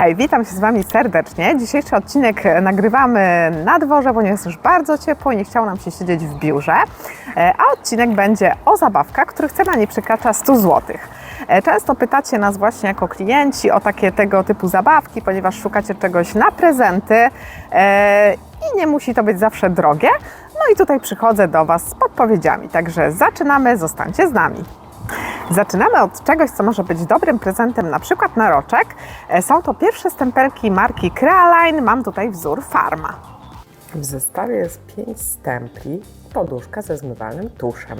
Hej, witam się z Wami serdecznie. Dzisiejszy odcinek e, nagrywamy na dworze, ponieważ jest już bardzo ciepło i nie chciało nam się siedzieć w biurze. E, A odcinek będzie o zabawkach, których cena nie przekracza 100 zł. Często pytacie nas właśnie jako klienci o takie tego typu zabawki, ponieważ szukacie czegoś na prezenty e, i nie musi to być zawsze drogie. No i tutaj przychodzę do Was z podpowiedziami. Także zaczynamy, zostańcie z nami. Zaczynamy od czegoś, co może być dobrym prezentem, na przykład na roczek. E, Są to pierwsze stempelki marki Crealine. Mam tutaj wzór Farma. W zestawie jest 5 stempli, poduszka ze zmywalnym tuszem.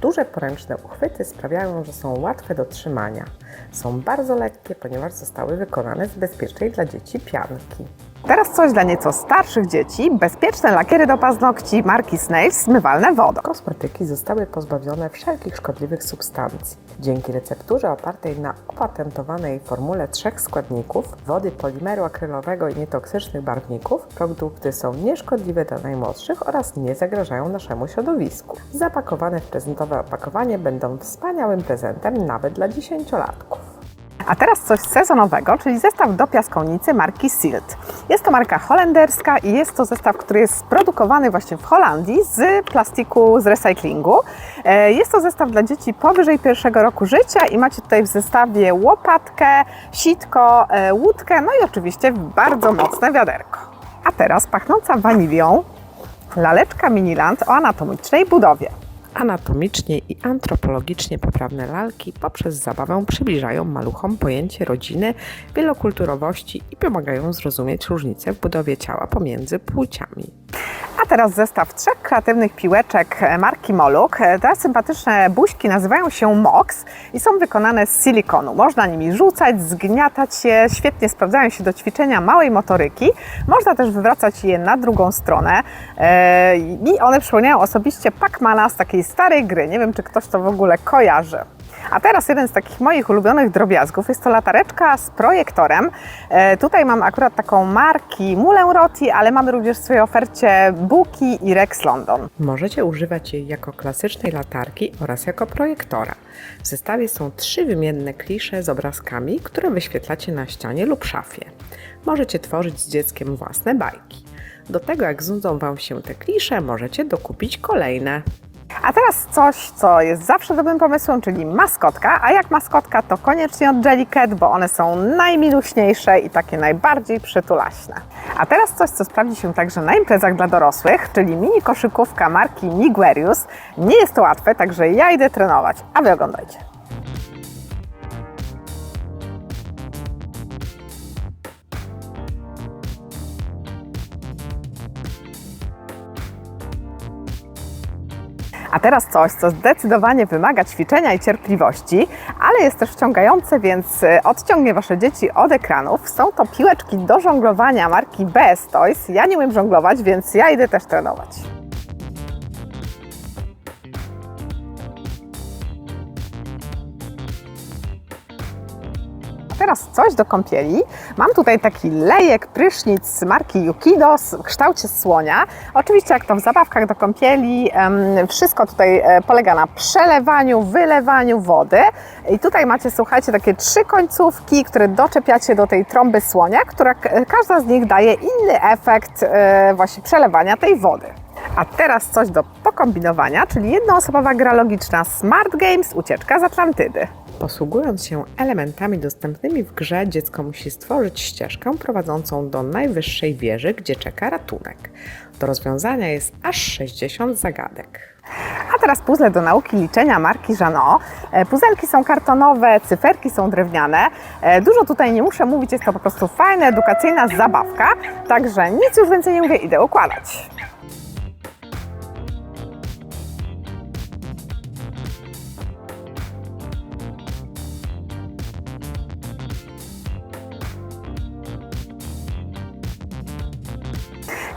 Duże poręczne uchwyty sprawiają, że są łatwe do trzymania. Są bardzo lekkie, ponieważ zostały wykonane z bezpiecznej dla dzieci pianki. Teraz coś dla nieco starszych dzieci. Bezpieczne lakiery do paznokci marki Snails zmywalne wodą. Kosmetyki zostały pozbawione wszelkich szkodliwych substancji. Dzięki recepturze opartej na opatentowanej formule trzech składników, wody, polimeru akrylowego i nietoksycznych barwników, produkty są nieszkodliwe dla najmłodszych oraz nie zagrażają naszemu środowisku. Zapakowane w prezentowe opakowanie będą wspaniałym prezentem nawet dla dziesięciolatków. A teraz coś sezonowego, czyli zestaw do piaskownicy marki Silt. Jest to marka holenderska i jest to zestaw, który jest produkowany właśnie w Holandii z plastiku z recyklingu. E, Jest to zestaw dla dzieci powyżej pierwszego roku życia i macie tutaj w zestawie łopatkę, sitko, e, łódkę, no i oczywiście bardzo mocne wiaderko. A teraz pachnąca wanilią laleczka Miniland o anatomicznej budowie. Anatomicznie i antropologicznie poprawne lalki poprzez zabawę przybliżają maluchom pojęcie rodziny, wielokulturowości i pomagają zrozumieć różnice w budowie ciała pomiędzy płciami. Teraz zestaw trzech kreatywnych piłeczek marki Moluk. Te sympatyczne buźki nazywają się MOX i są wykonane z silikonu. Można nimi rzucać, zgniatać je, świetnie sprawdzają się do ćwiczenia małej motoryki. Można też wywracać je na drugą stronę e, i one przypominają osobiście Pacmana z takiej starej gry. Nie wiem, czy ktoś to w ogóle kojarzy. A teraz jeden z takich moich ulubionych drobiazgów jest to latareczka z projektorem. E, tutaj mam akurat taką marki Mulę Roti, ale mamy również w swojej ofercie Buki i Rex London. Możecie używać jej jako klasycznej latarki oraz jako projektora. W zestawie są trzy wymienne klisze z obrazkami, które wyświetlacie na ścianie lub szafie. Możecie tworzyć z dzieckiem własne bajki. Do tego, jak znudzą Wam się te klisze, możecie dokupić kolejne. A teraz coś, co jest zawsze dobrym pomysłem, czyli maskotka. A jak maskotka, to koniecznie od Jellycat, bo one są najmiluśniejsze i takie najbardziej przytulaśne. A teraz coś, co sprawdzi się także na imprezach dla dorosłych, czyli mini koszykówka marki Niguerius. Nie jest to łatwe, także ja idę trenować, a Wy oglądajcie. A teraz coś, co zdecydowanie wymaga ćwiczenia i cierpliwości, ale jest też wciągające, więc y, odciągnie Wasze dzieci od ekranów. Są to piłeczki do żonglowania marki BS Toys. Ja nie umiem żonglować, więc ja idę też trenować. Teraz coś do kąpieli. Mam tutaj taki lejek, prysznic z marki Yukido w kształcie słonia. Oczywiście jak to w zabawkach do kąpieli, wszystko tutaj e, polega na przelewaniu, wylewaniu wody. I tutaj macie, słuchajcie, takie trzy końcówki, które doczepiacie do tej trąby słonia, która każda z nich daje inny efekt e, właśnie przelewania tej wody. A teraz coś do pokombinowania, czyli jednoosobowa gra logiczna Smart Games Ucieczka z Atlantydy. Posługując się elementami dostępnymi w grze, dziecko musi stworzyć ścieżkę prowadzącą do najwyższej wieży, gdzie czeka ratunek. Do rozwiązania jest aż 60 zagadek. A teraz puzzle do nauki liczenia marki Janot. E, Puzelki są kartonowe, cyferki są drewniane. E, Dużo tutaj nie muszę mówić, jest to po prostu fajna, edukacyjna zabawka. Także nic już więcej nie mówię, idę układać.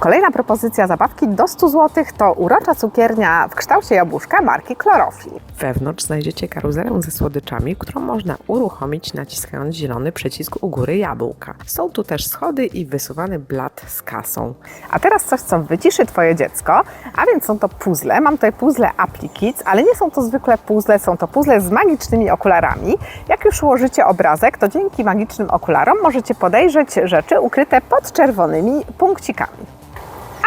Kolejna propozycja zabawki do 100 zł to urocza cukiernia w kształcie jabłuszka marki Chlorofil. Wewnątrz znajdziecie karuzelę ze słodyczami, którą można uruchomić naciskając zielony przycisk u góry jabłka. Są tu też schody i wysuwany blat z kasą. A teraz coś, co wyciszy Twoje dziecko, a więc są to puzzle. Mam tutaj puzzle Appli Kids, ale nie są to zwykłe puzzle, są to puzzle z magicznymi okularami. Jak już ułożycie obrazek, to dzięki magicznym okularom możecie podejrzeć rzeczy ukryte pod czerwonymi punkcikami.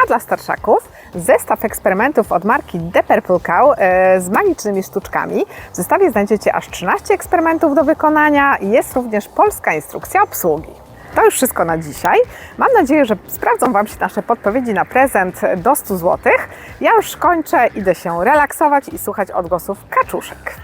Dla starszaków zestaw eksperymentów od marki The Purple Cow e, z magicznymi sztuczkami. W zestawie znajdziecie aż 13 eksperymentów do wykonania. Jest również polska instrukcja obsługi. To już wszystko na dzisiaj. Mam nadzieję, że sprawdzą Wam się nasze podpowiedzi na prezent do 100 zł. Ja już kończę, idę się relaksować i słuchać odgłosów kaczuszek.